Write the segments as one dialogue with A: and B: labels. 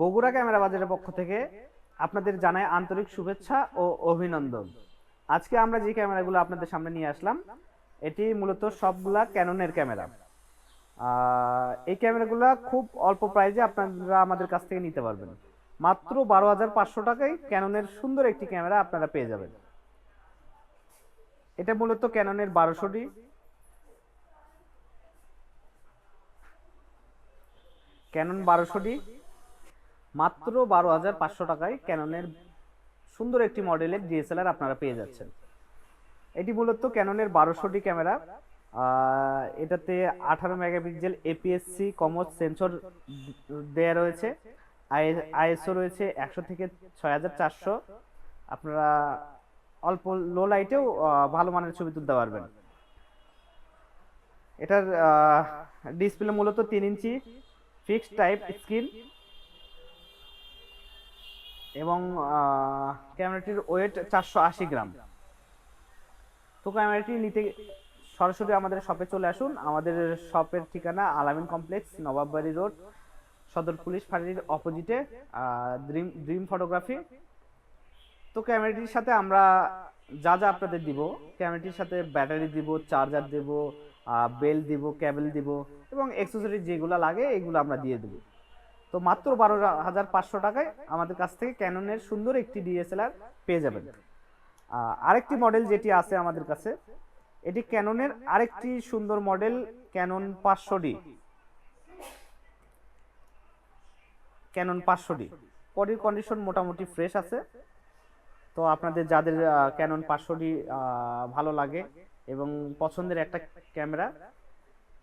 A: Bogura camera বাজারের পক্ষ থেকে আপনাদের জানাই আন্তরিক শুভেচ্ছা ও অভিনন্দন। আজকে আমরা যে ক্যামেরাগুলো আপনাদের সামনে নিয়ে আসলাম, এটি মূলত সবগুলা ক্যাননের ক্যামেরা। এই ক্যামেরাগুলো খুব অল্প প্রাইজে আপনারা আমাদের কাছ থেকে নিতে পারবেন। মাত্র বারো হাজার পাঁচশো টাকায় ক্যাননের সুন্দর একটি ক্যামেরা আপনারা পেয়ে যাবেন। এটা মূলত ক্যাননের বারোশো ডি ক্যানন বারোশো ডি মাত্র বারো হাজার পাঁচশো টাকায় ক্যাননের সুন্দর একটি মডেলের ডিএসএলআর আপনারা পেয়ে যাচ্ছেন। এটি মূলত ক্যাননের বারোশোটি ক্যামেরা এটাতে আঠারো মেগাপিক্সেল এপিএসসি কমোড সেন্সর দেয়া রয়েছে আইএসও রয়েছে একশো থেকে ছয় হাজার চারশো। আপনারা অল্প লো লাইটেও ভালো মানের ছবি তুলতে পারবেন। এটার ডিসপ্লে মূলত তিন ইঞ্চি, ফিক্সড টাইপ স্ক্রিন এবং ক্যামেরাটির ওয়েট চারশো আশি গ্রাম। তো ক্যামেরাটি নিতে সরাসরি আমাদের শপে চলে আসুন। আমাদের শপের ঠিকানা আলামিন কমপ্লেক্স নবাববাড়ি রোড সদর পুলিশ ফাঁড়ির অপোজিটে ড্রিম ড্রিম ফটোগ্রাফি তো ক্যামেরাটির সাথে আমরা যা যা আপনাদের দিব, ক্যামেরাটির সাথে ব্যাটারি দিব চার্জার দিব বেল দিব ক্যাবেল দিব এবং অ্যাক্সেসরি যেগুলো লাগে এগুলো আমরা দিয়ে দেবো। তো মাত্র বারো হাজার পাঁচশো টাকায় আমাদের কাছ থেকে ক্যাননের সুন্দর একটি ডিএসএলআর পেয়ে যাবেন। আরেকটি মডেল যেটি আছে আমাদের কাছে, এটি ক্যাননের আরেকটি সুন্দর মডেল ক্যানন পাঁচশো ডি ক্যানন পাঁচশো ডি বডির কন্ডিশন মোটামুটি ফ্রেশ আছে। তো আপনাদের যাদের ক্যানন পাঁচশো ডি ভালো লাগে এবং পছন্দের একটা ক্যামেরা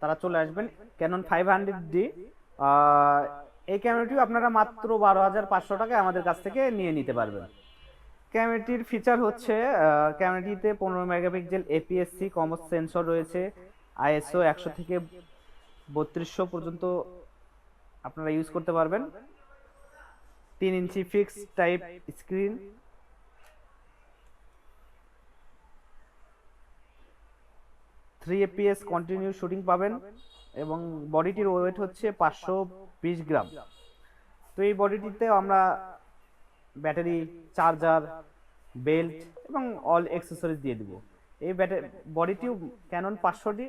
A: তারা চলে আসবেন ক্যানন ফাইভ হান্ড্রেড ডি এই ক্যামেরাটিও আপনারা মাত্র বারো হাজার পাঁচশো টাকায় আমাদের কাছ থেকে নিয়ে নিতে পারবেন। ক্যামেরাটির ফিচার হচ্ছে ক্যামেরাটিতে পনেরো মেগাপিক্সেল এপিএসসি কমস সেন্সর রয়েছে আইএসও একশো থেকে বত্রিশশো পর্যন্ত আপনারা ইউজ করতে পারবেন। তিন inch fix type screen three APS continue shooting পাবেন এবং বডিটির ওয়েট হচ্ছে পাঁচশো বিশ গ্রাম। তো এই বডিটিতে আমরা ব্যাটারি, চার্জার, বেল্ট এবং অল অ্যাক্সেসরিজ দিয়ে দিব। এই ব্যাটারি বডিটিও ক্যানন পাঁচশোটি,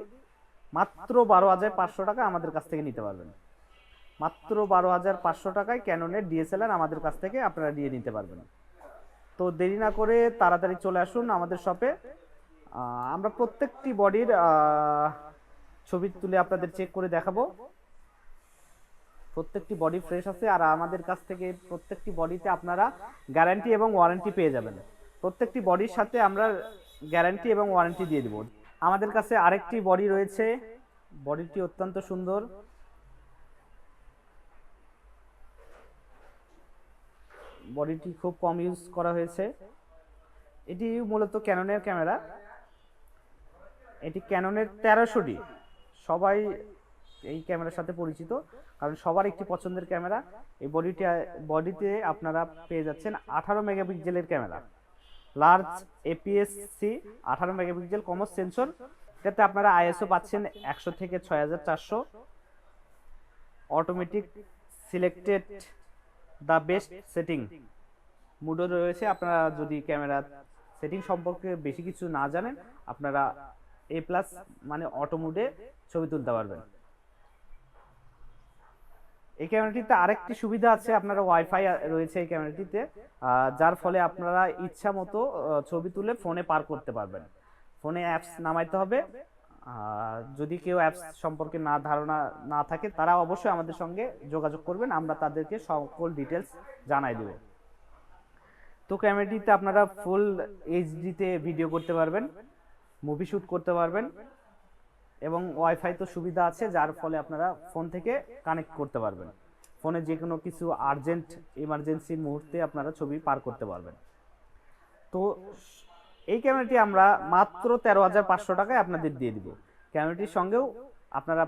A: মাত্র বারো হাজার পাঁচশো টাকা আমাদের কাছ থেকে নিতে পারবেন। মাত্র বারো হাজার পাঁচশো টাকায় ক্যাননের ডিএসএলআর আমাদের কাছ থেকে আপনারা দিয়ে নিতে পারবেন। তো দেরি না করে তাড়াতাড়ি চলে আসুন আমাদের শপে। আমরা প্রত্যেকটি বডির ছবি তুলে আপনাদের চেক করে দেখাবো। প্রত্যেকটি বডি ফ্রেশ আছে আর আমাদের কাছ থেকে প্রত্যেকটি বডিতে আপনারা গ্যারান্টি এবং ওয়ারেন্টি পেয়ে যাবেন। প্রত্যেকটি বডির সাথে আমরা গ্যারান্টি এবং ওয়ারেন্টি দিয়ে দেব। আমাদের কাছে আরেকটি বডি রয়েছে। বডিটি অত্যন্ত সুন্দর। বডিটি খুব কম ইউজ করা হয়েছে। এটি মূলত ক্যাননের ক্যামেরা এটি ক্যাননের তেরোশো ডি সবাই এই ক্যামেরার সাথে পরিচিত। কারণ সবার একটি পছন্দের ক্যামেরা। এই বডিটি, বডিতে আপনারা পেয়ে যাচ্ছেন আঠারো মেগাপিক্সেলের ক্যামেরা। লার্জ এপিএসসি আঠারো মেগাপিক্সেল কমস সেন্সর এটাতে আপনারা আইএসও পাচ্ছেন একশো থেকে ছয় হাজার চারশো। Automatic selected the best setting মুডও রয়েছে, আপনারা যদি ক্যামেরা সেটিং সম্পর্কে বেশি কিছু না জানেন, আপনারা এ প্লাস মানে অটো মুডে ছবি তুলতে পারবেন। এই ক্যামেরাটিতে আরেকটি সুবিধা আছে, আপনারা ওয়াইফাই রয়েছে এই ক্যামেরাটিতে যার ফলে আপনারা ইচ্ছা মতো ছবি তুলে ফোনে পার করতে পারবেন। ফোনে অ্যাপস নামাইতে হবে। যদি কেউ অ্যাপস সম্পর্কে না, ধারণা না থাকে, তারা অবশ্যই আমাদের সঙ্গে যোগাযোগ করবেন, আমরা তাদেরকে সকল ডিটেলস জানাই দেব। তো ক্যামেরাটিতে আপনারা ফুল এইচডিতে ভিডিও করতে পারবেন মুভি শ্যুট করতে পারবেন এবং ওয়াইফাই তো সুবিধা আছে, যার ফলে আপনারা ফোন থেকে কানেক্ট করতে পারবেন। ফোনে যে কোনো কিছু আর্জেন্ট ইমার্জেন্সি মুহূর্তে আপনারা ছবি পার করতে পারবেন। তো এই ক্যামেরাটি আমরা মাত্র তেরো হাজার পাঁচশো টাকায় আপনাদের দিয়ে দিব। ক্যামেরাটির সঙ্গেও আপনারা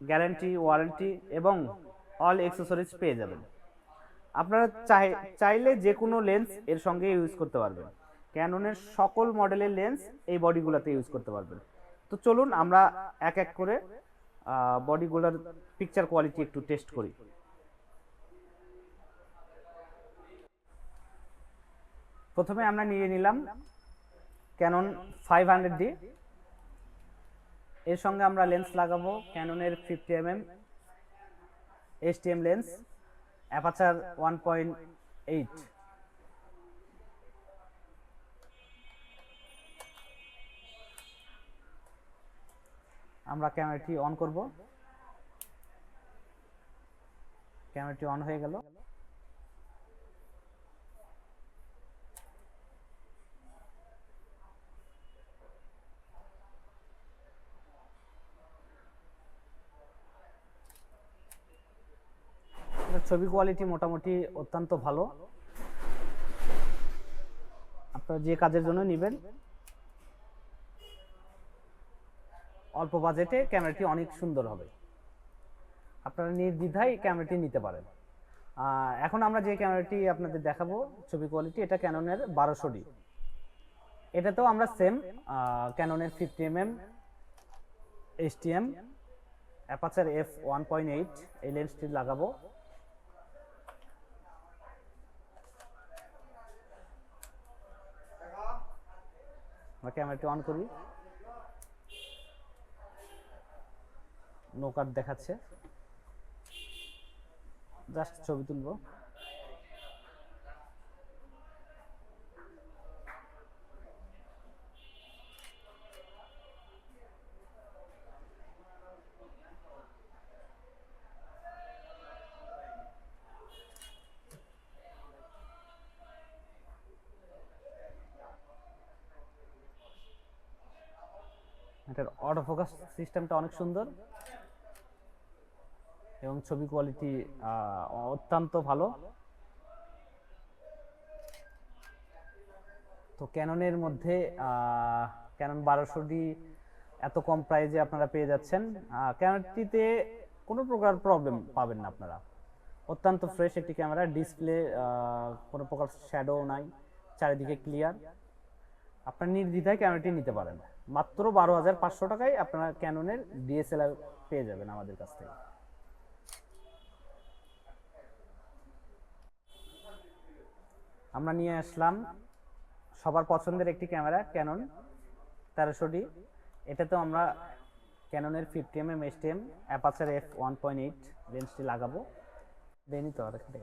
A: গ্যারান্টি ওয়ারেন্টি এবং অল এক্সেসরিজ পেয়ে যাবেন। আপনারা চাই, চাইলে যে কোনো লেন্স এর সঙ্গে ইউজ করতে পারবেন। ক্যাননের সকল মডেলের লেন্স এই বডিগুলোতে ইউজ করতে পারবেন। তো চলুন আমরা এক এক করে বডিগুলোর পিকচার কোয়ালিটি একটু টেস্ট করি। প্রথমে আমরা নিয়ে নিলাম ক্যানন ফাইভ হান্ড্রেড ডি এর সঙ্গে আমরা লেন্স লাগাবো ক্যাননের fifty M M S lens aperture one point eight আমরা ক্যামেরাটি অন করব। ক্যামেরাটি অন হয়ে গেল। ছবি কোয়ালিটি মোটামুটি অত্যন্ত ভালো। আপনারা যে কাজের জন্য নেবেন অল্প বাজেটে ক্যামেরাটি অনেক সুন্দর হবে। আপনারা নির্দ্বিধায় ক্যামেরাটি নিতে পারেন। এখন আমরা যে ক্যামেরাটি আপনাদের দেখাবো, ছবি কোয়ালিটি এটা ক্যাননের বারোশো ডি। এটাতেও আমরা same ক্যাননের fifty M M HTM aperture F one point eight এই লেন্সটি লাগাবো। আমরা ক্যামেরাটি অন করি। নো কাট দেখাচ্ছে। জাস্ট ছবি তুলবো। এটার অটো ফোকাস সিস্টেমটা অনেক সুন্দর। এবং ছবি কোয়ালিটি অত্যন্ত ভালো। তো ক্যাননের মধ্যে ক্যানন বারোশো ডি এত কম প্রাইজে আপনারা পেয়ে যাচ্ছেন। ক্যামেরাটিতে কোনো প্রকার প্রবলেম পাবেন না আপনারা। অত্যন্ত ফ্রেশ একটি ক্যামেরা ডিসপ্লে কোনো প্রকার শ্যাডো নাই, চারিদিকে ক্লিয়ার আপনার নির্দ্বিধায় ক্যামেরাটি নিতে পারেন। মাত্র বারো হাজার পাঁচশো টাকায় আপনারা ক্যাননের ডিএসএলআর পেয়ে যাবেন আমাদের কাছ থেকে। আমরা নিয়ে আসলাম সবার পছন্দের একটি ক্যামেরা ক্যানন তেরোশো ডি। এটাতেও আমরা ক্যাননের fifty M M STM aperture F one point eight লেন্সটি লাগাবো। দেনি তো আর ঠিক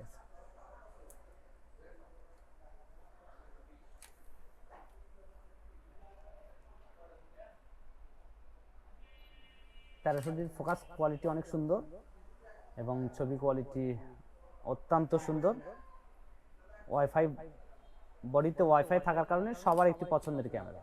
A: তেরোশো ডির ফোকাস কোয়ালিটি অনেক সুন্দর এবং ছবি কোয়ালিটি অত্যন্ত সুন্দর। ওয়াইফাই বডিতে ওয়াইফাই থাকার কারণে সবার একটি পছন্দের ক্যামেরা।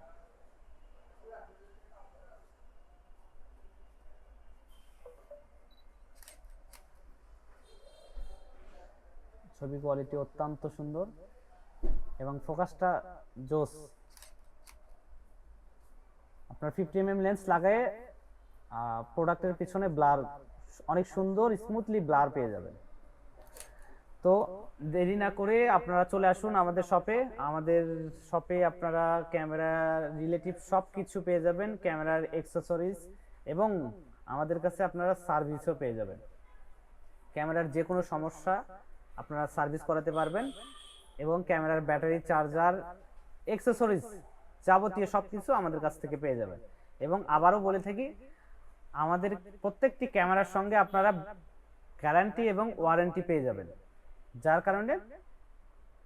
A: ছবি কোয়ালিটি অত্যন্ত সুন্দর এবং ফোকাসটা জোস। আপনার ফিফটি এম লেন্স লাগায়ে প্রোডাক্টের পিছনে ব্লার অনেক সুন্দর স্মুথলি ব্লার পেয়ে যাবেন। তো দেরি না করে আপনারা চলে আসুন আমাদের শপে আমাদের শপে আপনারা ক্যামেরা রিলেটিভ সব কিছু পেয়ে যাবেন ক্যামেরার এক্সেসরিজ এবং আমাদের কাছে আপনারা সার্ভিসও পেয়ে যাবেন। ক্যামেরার যে কোনো সমস্যা আপনারা সার্ভিস করাতে পারবেন এবং ক্যামেরার ব্যাটারি চার্জার এক্সেসরিজ যাবতীয় সব কিছু আমাদের কাছ থেকে পেয়ে যাবেন। এবং আবারও বলে থাকি, আমাদের প্রত্যেকটি ক্যামেরার সঙ্গে আপনারা গ্যারান্টি এবং ওয়ারেন্টি পেয়ে যাবেন। যার কারণে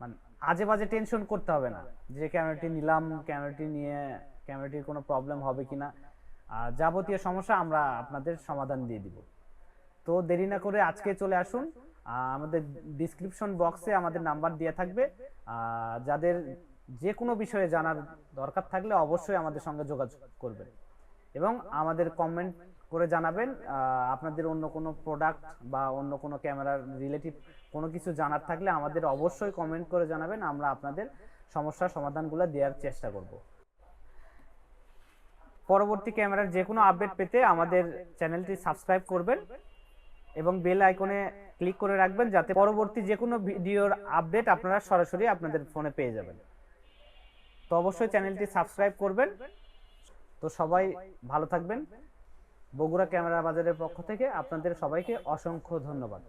A: মানে আজে বাজে টেনশন করতে হবে না, যে ক্যামেরাটি নিলাম ক্যামেরাটি নিয়ে ক্যামেরাটির কোনো প্রবলেম হবে কিনা আর যাবতীয় সমস্যা আমরা আপনাদের সমাধান দিয়ে দিব। তো দেরি না করে আজকে চলে আসুন আমাদের ডিসক্রিপশন বক্সে আমাদের নাম্বার দেওয়া থাকবে যাদের যে কোনো বিষয়ে জানার দরকার থাকলে অবশ্যই আমাদের সঙ্গে যোগাযোগ করবেন এবং আমাদের কমেন্ট করে জানাবেন। আপনাদের অন্য কোনো প্রোডাক্ট বা অন্য কোনো ক্যামেরার রিলেটিভ কোনো কিছু জানার থাকলে আমাদের অবশ্যই কমেন্ট করে জানাবেন। আমরা আপনাদের সমস্যার সমাধানগুলো দেওয়ার চেষ্টা করব। পরবর্তী ক্যামেরার যে কোনো আপডেট পেতে আমাদের চ্যানেলটি সাবস্ক্রাইব করবেন এবং বেল আইকনে ক্লিক করে রাখবেন যাতে পরবর্তী যে কোনো ভিডিওর আপডেট আপনারা সরাসরি আপনাদের ফোনে পেয়ে যাবেন। তো অবশ্যই চ্যানেলটি সাবস্ক্রাইব করবেন। তো সবাই ভালো থাকবেন। বগুড়া ক্যামেরা বাজারের পক্ষ থেকে আপনাদের সবাইকে অসংখ্য ধন্যবাদ।